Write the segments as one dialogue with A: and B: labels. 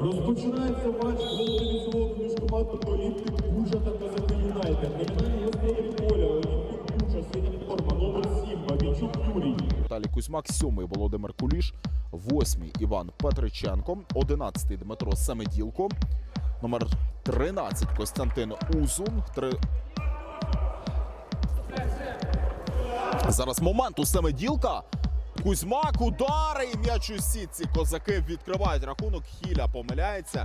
A: Розпочинається матч військового між командами Олімпік Бужа та Казаки Юнайтед. Номінальні господарі поля Олімпік Бужа, синя форма, номер 7, Бабічук Юрій.
B: Віталій Кузьмак, сьомий Володимир Куліш, восьмий Іван Петриченко, одинадцятий Дмитро Семеділко, номер 13 Костянтин Узун. Три... Зараз момент у Семеділка. Кузьмак удари і м'яч у сітці. Козаки відкривають рахунок. Хіля помиляється.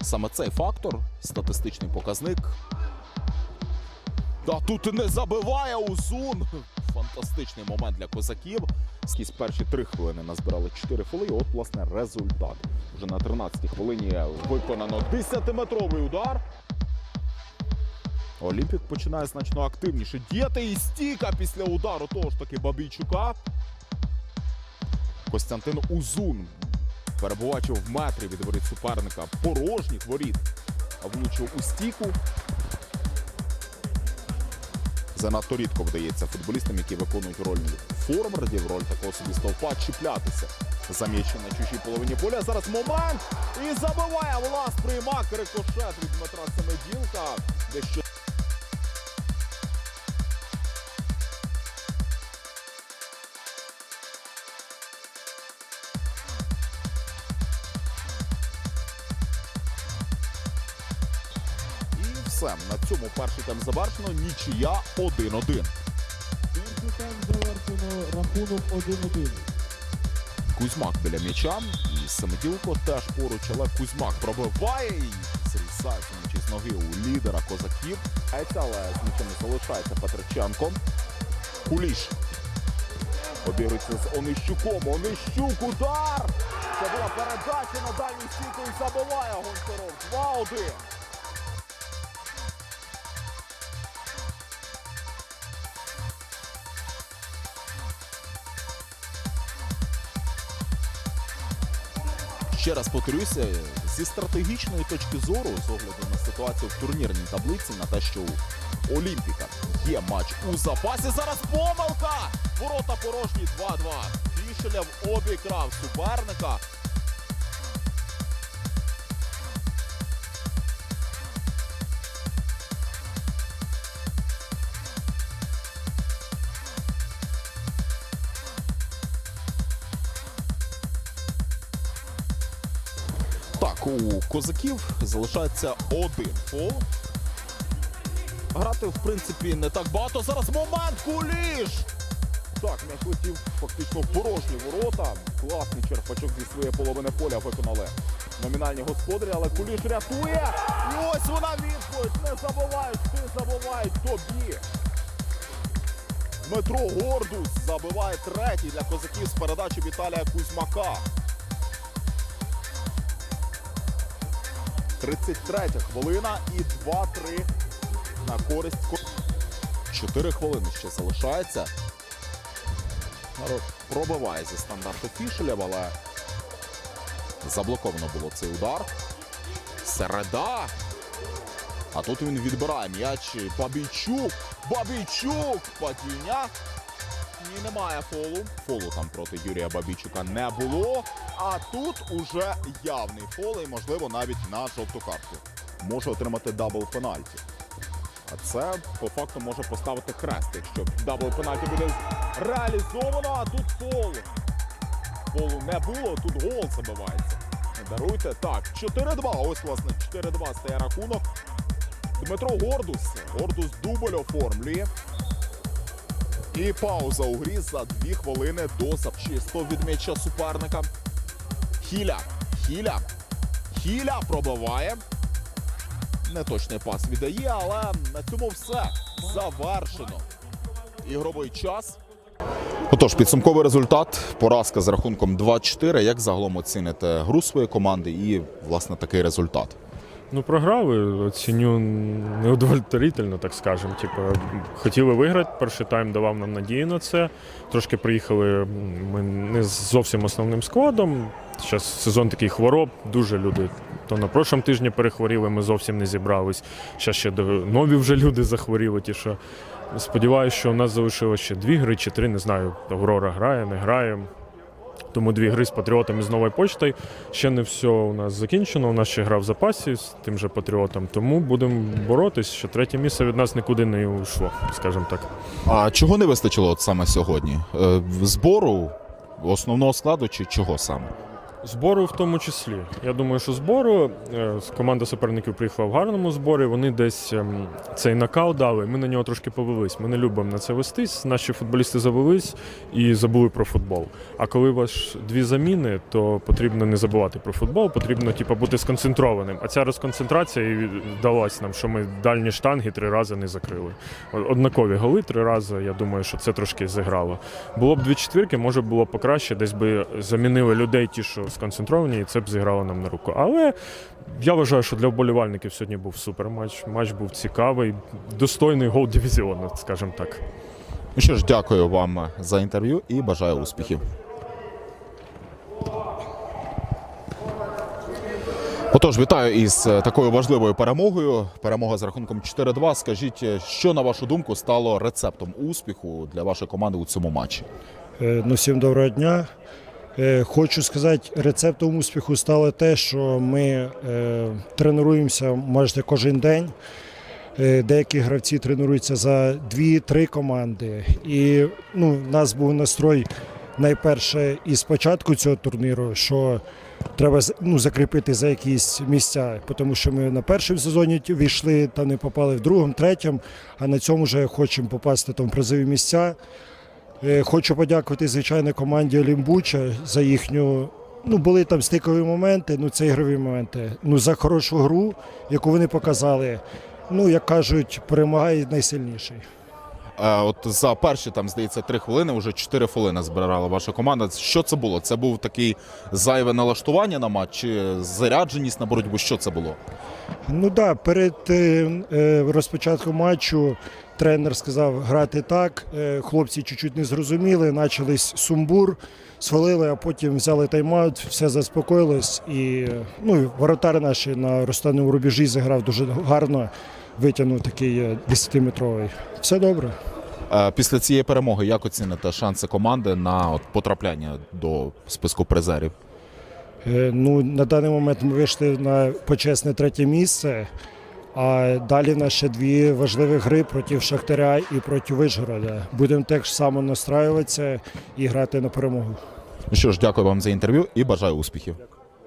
B: Саме цей фактор, статистичний показник. Та тут не забиває Узун. Фантастичний момент для козаків. Скіз перші три хвилини назбирали 4 фоли. І от, власне, результат. Вже на 13-й хвилині виконано 10-метровий удар. Олімпік починає значно активніше діяти. І стіка після удару того ж таки Бабійчука. Костянтин Узун перебуваючи в метрі від воріт суперника порожніх воріт, влучив у стіку. Занадто рідко вдається футболістам, які виконують роль форвардів, роль такого собі стовпа, чіплятися за м'яч на чужій половині поля. Зараз момент і забиває влас приймак рикошет від Дмитра Семеділка. Дещо Все. На цьому перший тайм завершено. Нічия 1-1.
A: Перший тайм завершено рахунок 1-1.
B: Кузьмак біля м'яча. І Семеділко теж поруч, але Кузьмак пробиває і зрізається м'ячі з ноги у лідера козаків. Але з м'ячем не залишається Петриченко. Куліш. Обірується з Онищуком. Онищук удар! Це була передача на дальню стійку і забиває Гончаров. 2-1. Ще раз повторюся, зі стратегічної точки зору, з огляду на ситуацію в турнірній таблиці, на те, що у Олімпіка є матч у запасі. Зараз помилка! Ворота порожні 2-2. Фішелєв обікрав суперника. Так, у козаків залишається один фол. Грати, в принципі, не так багато. Зараз момент куліш! Так, м'яч летів фактично в порожні ворота. Класний черпачок зі своєї половини поля виконали номінальні господарі, але куліш рятує. І ось вона відповідь. Не забувають, ти забувають тобі. Дмитро Гордус забиває третій для козаків з передачі Віталія Кузьмака. 33 хвилина і 2-3 на користь. Ко- Чотири хвилини ще залишається. Народ Пробиває зі стандарту Фішелєв, але заблоковано було цей удар. Середа. А тут він відбирає м'яч. Бабійчук. Бабійчук. Падіння. Ні, немає фолу. Фолу там проти Юрія Бабійчука не було. А тут уже явний фол і, можливо, навіть на жовту картку. Може отримати дабл пенальті. А це по факту може поставити хрест, якщо дабл пенальті буде реалізовано, а тут фол. Фолу не було, тут гол забивається. Не даруйте. Так, 4-2. Ось, власне, 4-2 стає рахунок. Дмитро Гордус. Гордус дубль оформлює. І пауза у грі за дві хвилини до запчисто від м'яча суперника. Хіля. Хіля. Хіля пробиває. Неточний пас віддає, але на цьому все завершено. Ігровий час. Отож, підсумковий результат. Поразка з рахунком 2-4. Як загалом оціните гру своєї команди і, власне, такий результат?
C: Ну, програли, оціню неудовлетворительно, так скажемо. Типу, хотіли виграти, перший тайм давав нам надію на це. Трошки приїхали ми не з зовсім основним складом. Зараз сезон такий хвороб, дуже люди. То на прошлому тижні перехворіли, ми зовсім не зібрались. Зараз ще нові вже люди захворіли. Ті, що сподіваюся, що у нас залишилося ще дві гри чи три, не знаю. Аврора грає, не грає. Тому дві гри з патріотами з новою почтою. Ще не все у нас закінчено. У нас ще гра в запасі з тим же патріотом. Тому будемо боротись, що третє місце від нас нікуди не йшло, скажімо так.
B: А чого не вистачило от саме сьогодні? Е, Збору основного складу чи чого саме?
C: Збору в тому числі. Я думаю, що збору е, команда суперників приїхала в гарному зборі. Вони десь ем, цей нокаут дали. Ми на нього трошки повелись. Ми не любимо на це вестись. Наші футболісти завелись і забули про футбол. А коли у вас дві заміни, то потрібно не забувати про футбол, потрібно типу, бути сконцентрованим. А ця розконцентрація і вдалась нам, що ми дальні штанги три рази не закрили. Однакові голи три рази. Я думаю, що це трошки зіграло. Було б дві четвірки, може було б покраще, десь би замінили людей, ті, що сконцентровані, і це б зіграло нам на руку. Але я вважаю, що для вболівальників сьогодні був супер матч. Матч був цікавий, достойний гол дивізіону, скажімо так.
B: Ну що ж, дякую вам за інтерв'ю і бажаю успіхів. Отож, вітаю із е, такою важливою перемогою. Перемога з рахунком 4-2. Скажіть, е, що на вашу думку стало рецептом успіху для вашої команди у цьому матчі?
D: Е, Ну, всім доброго дня. Е, Хочу сказати, рецептом успіху стало те, що ми е, тренуємося майже кожен день. Е, Деякі гравці тренуються за 2-3 команди. І ну, в нас був настрой найперше із початку цього турніру, що треба ну, закріпити за якісь місця, тому що ми на першому сезоні війшли та не попали в другому, третьому, а на цьому вже хочемо попасти там в призові місця. Е, Хочу подякувати, звичайно, команді Олімбуча за їхню. Ну, були там стикові моменти, ну це ігрові моменти. Ну, за хорошу гру, яку вони показали. Ну, як кажуть, перемагає найсильніший.
B: Е, От за перші там здається три хвилини, вже чотири хвилини збирала ваша команда. Що це було? Це був такий зайве налаштування на матч, чи зарядженість на боротьбу? Що це було?
D: Ну да, перед е, е, розпочатком матчу тренер сказав грати так. Хлопці чуть-чуть не зрозуміли, почались сумбур, свалили, а потім взяли тайм-аут, все заспокоїлось. І ну, воротар наш на розстанному рубежі зіграв дуже гарно, витягнув такий е, 10-метровий. Все добре.
B: Е, Після цієї перемоги як оціните шанси команди на от, потрапляння до списку призерів?
D: Е, Ну, на даний момент ми вийшли на почесне третє місце. А далі в нас ще дві важливі гри проти Шахтаря і проти Вишгорода. Будемо так само настраюватися і грати на перемогу.
B: Ну що ж, дякую вам за інтерв'ю і бажаю успіхів.